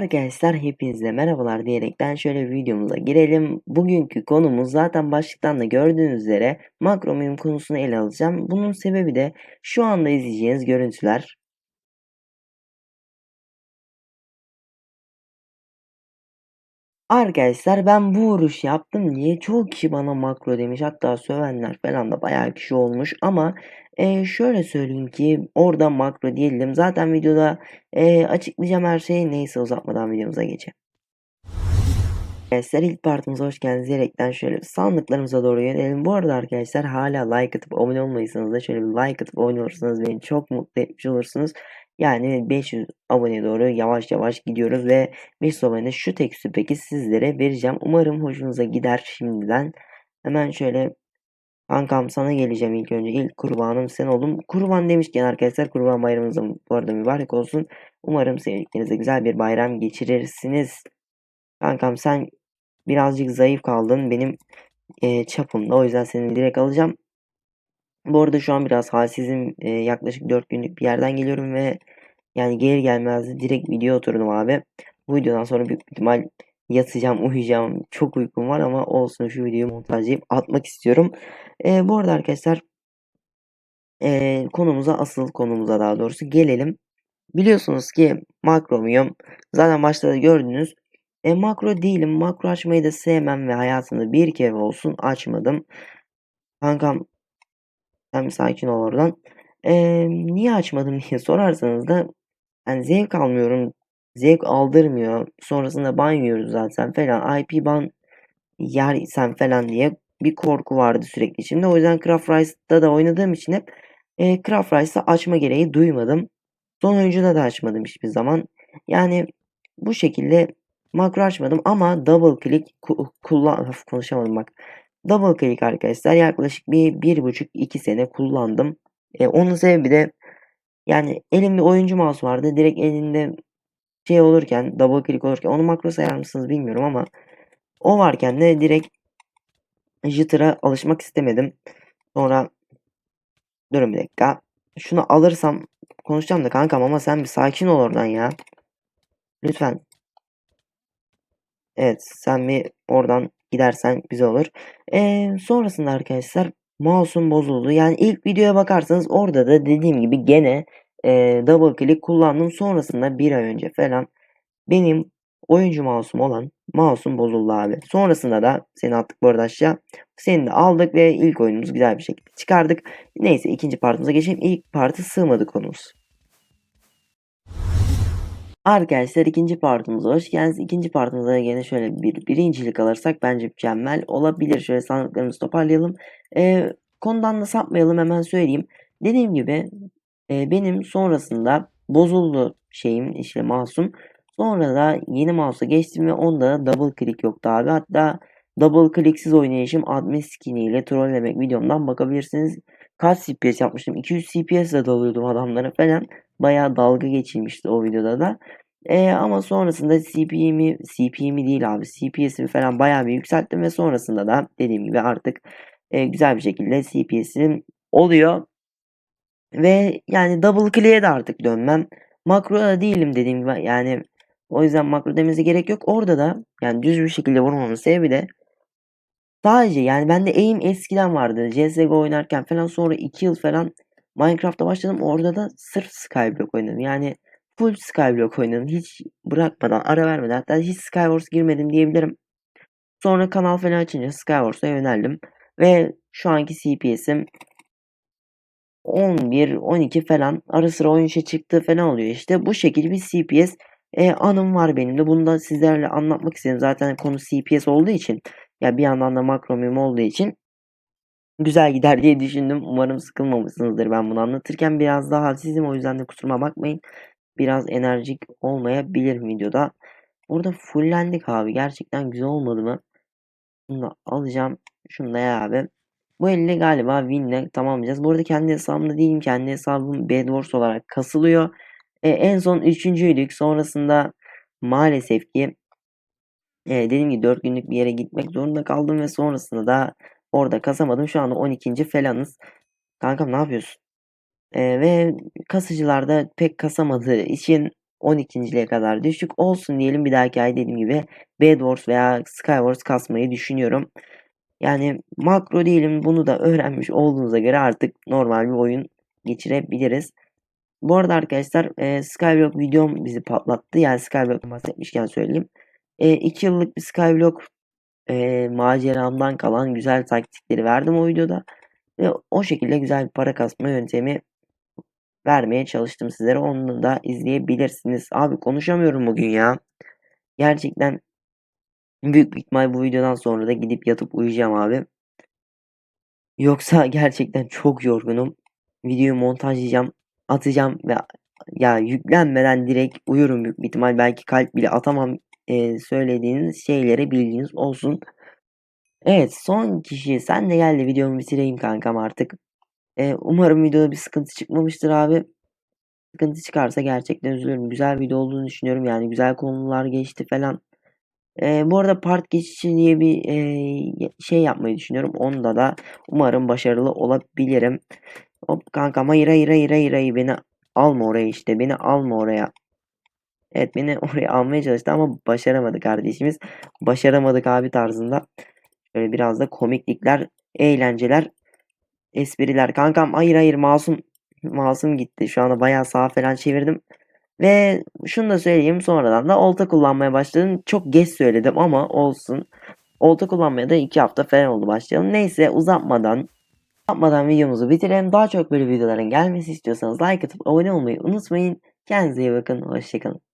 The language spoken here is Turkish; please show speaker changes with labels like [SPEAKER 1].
[SPEAKER 1] Arkadaşlar hepinize merhabalar diyerekten şöyle videomuza girelim. Bugünkü konumuz zaten başlıktan da gördüğünüz üzere makro meme konusunu ele alacağım. Bunun sebebi de şu anda izleyeceğiniz görüntüler. Arkadaşlar ben bu vuruş yaptım diye çok kişi bana makro demiş. Hatta sövenler falan da bayağı kişi olmuş. Ama e, şöyle söyleyeyim ki orada makro değildim. Zaten videoda e, açıklayacağım her şeyi. Neyse uzatmadan videomuza geçelim. Arkadaşlar ilk partimize hoş geldiniz diyerekten şöyle sandıklarımıza doğru yönelelim. Bu arada arkadaşlar hala like atıp abone olmayırsanız da şöyle bir like atıp abone olursanız beni çok mutlu etmiş olursunuz. Yani 500 abone doğru yavaş yavaş gidiyoruz ve 500 abone şu tekstü peki sizlere vereceğim. Umarım hoşunuza gider şimdiden. Hemen şöyle kankam sana geleceğim ilk önce. İlk kurbanım sen oldun. Kurban demişken arkadaşlar kurban bayramınız da bu arada mübarek olsun. Umarım sevdiklerinizle güzel bir bayram geçirirsiniz. Kankam sen birazcık zayıf kaldın benim e, çapımda. O yüzden seni direkt alacağım. Bu arada şu an biraz halsizim. E, yaklaşık 4 günlük bir yerden geliyorum ve yani gelir gelmez direkt video oturdum abi. Bu videodan sonra büyük ihtimal yatacağım, uyuyacağım. Çok uykum var ama olsun şu videoyu montajlayıp atmak istiyorum. E, bu arada arkadaşlar e, konumuza asıl konumuza daha doğrusu gelelim. Biliyorsunuz ki makromiyum zaten başta da gördünüz. E, makro değilim. Makro açmayı da sevmem ve hayatımda bir kere olsun açmadım. Kankam sen bir sakin ol oradan. E, niye açmadım diye sorarsanız da yani zevk almıyorum. Zevk aldırmıyor. Sonrasında ban yiyoruz zaten falan. IP ban yersen falan diye bir korku vardı sürekli içimde. O yüzden Craft Rice'da da oynadığım için hep e, Craft Rice'da açma gereği duymadım. Son oyuncuda da açmadım hiçbir zaman. Yani bu şekilde makro açmadım ama double click ku- kullan konuşamadım bak. Double click arkadaşlar yaklaşık bir bir buçuk iki sene kullandım. E, onun sebebi de yani elimde oyuncu mouse vardı. Direkt elinde şey olurken double click olurken onu makro sayar mısınız bilmiyorum ama o varken de direkt jitter'a alışmak istemedim. Sonra durun bir dakika. Şunu alırsam konuşacağım da kankam ama sen bir sakin ol oradan ya. Lütfen. Evet sen bir oradan gidersen güzel olur. Ee, sonrasında arkadaşlar mouse'um bozuldu. Yani ilk videoya bakarsanız orada da dediğim gibi gene e, double click kullandım. Sonrasında bir ay önce falan benim oyuncu mouse'um olan mouse'um bozuldu abi. Sonrasında da seni attık bu arada aşağı. Seni de aldık ve ilk oyunumuzu güzel bir şekilde çıkardık. Neyse ikinci partımıza geçelim. İlk partı sığmadı konumuz. Arkadaşlar ikinci partımıza hoş geldiniz. İkinci partımıza yine şöyle bir birincilik alırsak bence mükemmel olabilir. Şöyle sandıklarımızı toparlayalım. Ee, konudan da sapmayalım hemen söyleyeyim. Dediğim gibi e, benim sonrasında bozuldu şeyim işte mouse'um. Sonra da yeni mouse'a geçtim ve onda double click yoktu abi. Hatta double clicksiz oynayışım admin skin'i ile trollemek videomdan bakabilirsiniz. Kaç CPS yapmıştım? 200 CPS ile dalıyordum adamlara falan. Bayağı dalga geçilmişti o videoda da. E, ama sonrasında CPM'i CPM'i değil abi CPS'imi falan bayağı bir yükselttim ve sonrasında da dediğim gibi artık e, güzel bir şekilde CPS'im oluyor. Ve yani double click'e de artık dönmem. Makroda değilim dediğim gibi yani o yüzden makro demenize gerek yok. Orada da yani düz bir şekilde vurmamın sebebi de sadece yani bende aim eskiden vardı. CSGO oynarken falan sonra 2 yıl falan Minecraft'a başladım. Orada da sırf Skyblock oynadım. Yani full Skyblock oynadım. Hiç bırakmadan, ara vermeden. Hatta hiç Skywars girmedim diyebilirim. Sonra kanal falan açınca Skywars'a yöneldim. Ve şu anki CPS'im 11, 12 falan. Ara sıra oyun işe çıktığı falan oluyor işte. Bu şekilde bir CPS e, anım var benim de. Bunu da sizlerle anlatmak istedim. Zaten konu CPS olduğu için. Ya bir yandan da makro olduğu için güzel gider diye düşündüm. Umarım sıkılmamışsınızdır ben bunu anlatırken. Biraz daha halsizim o yüzden de kusuruma bakmayın. Biraz enerjik olmayabilir videoda. Burada fullendik abi. Gerçekten güzel olmadı mı? Bunu da alacağım. Şunu da ya abi. Bu elle galiba win'le tamamlayacağız. Bu arada kendi hesabımda değilim. Kendi hesabım Bedwars olarak kasılıyor. E, en son üçüncüydük. Sonrasında maalesef ki e, dediğim gibi 4 günlük bir yere gitmek zorunda kaldım ve sonrasında da orada kasamadım. Şu anda 12. falanız. Kankam ne yapıyorsun? E, ve kasıcılarda pek kasamadığı için 12.liğe kadar düştük. Olsun diyelim bir dahaki ay dediğim gibi Bed Wars veya Skywars kasmayı düşünüyorum. Yani makro diyelim bunu da öğrenmiş olduğunuza göre artık normal bir oyun geçirebiliriz. Bu arada arkadaşlar e, Skyblock videom bizi patlattı. Yani Skyblock'tan bahsetmişken söyleyeyim. 2 yıllık bir Skyblock e, maceramdan kalan güzel taktikleri verdim o videoda. Ve o şekilde güzel bir para kasma yöntemi vermeye çalıştım sizlere. Onu da izleyebilirsiniz. Abi konuşamıyorum bugün ya. Gerçekten büyük bir ihtimal bu videodan sonra da gidip yatıp uyuyacağım abi. Yoksa gerçekten çok yorgunum. Videoyu montajlayacağım, atacağım ve ya yüklenmeden direkt uyurum büyük bir ihtimal. Belki kalp bile atamam e, söylediğiniz şeylere bilginiz olsun. Evet son kişi sen de gel de videomu bitireyim kankam artık. E, umarım videoda bir sıkıntı çıkmamıştır abi. Sıkıntı çıkarsa gerçekten üzülürüm. Güzel video olduğunu düşünüyorum yani güzel konular geçti falan. E, bu arada part geçişi diye bir e, şey yapmayı düşünüyorum. Onda da umarım başarılı olabilirim. Hop kankam hayır hayır hayır hayır hayır beni alma oraya işte beni alma oraya. Evet beni oraya almaya çalıştı ama başaramadı kardeşimiz. Başaramadık abi tarzında. Şöyle biraz da komiklikler, eğlenceler, espriler. Kankam hayır hayır masum masum gitti. Şu anda bayağı sağa falan çevirdim. Ve şunu da söyleyeyim sonradan da olta kullanmaya başladım. Çok geç söyledim ama olsun. Olta kullanmaya da 2 hafta falan oldu başlayalım. Neyse uzatmadan uzatmadan videomuzu bitirelim. Daha çok böyle videoların gelmesi istiyorsanız like atıp abone olmayı unutmayın. Kendinize iyi bakın. Hoşçakalın.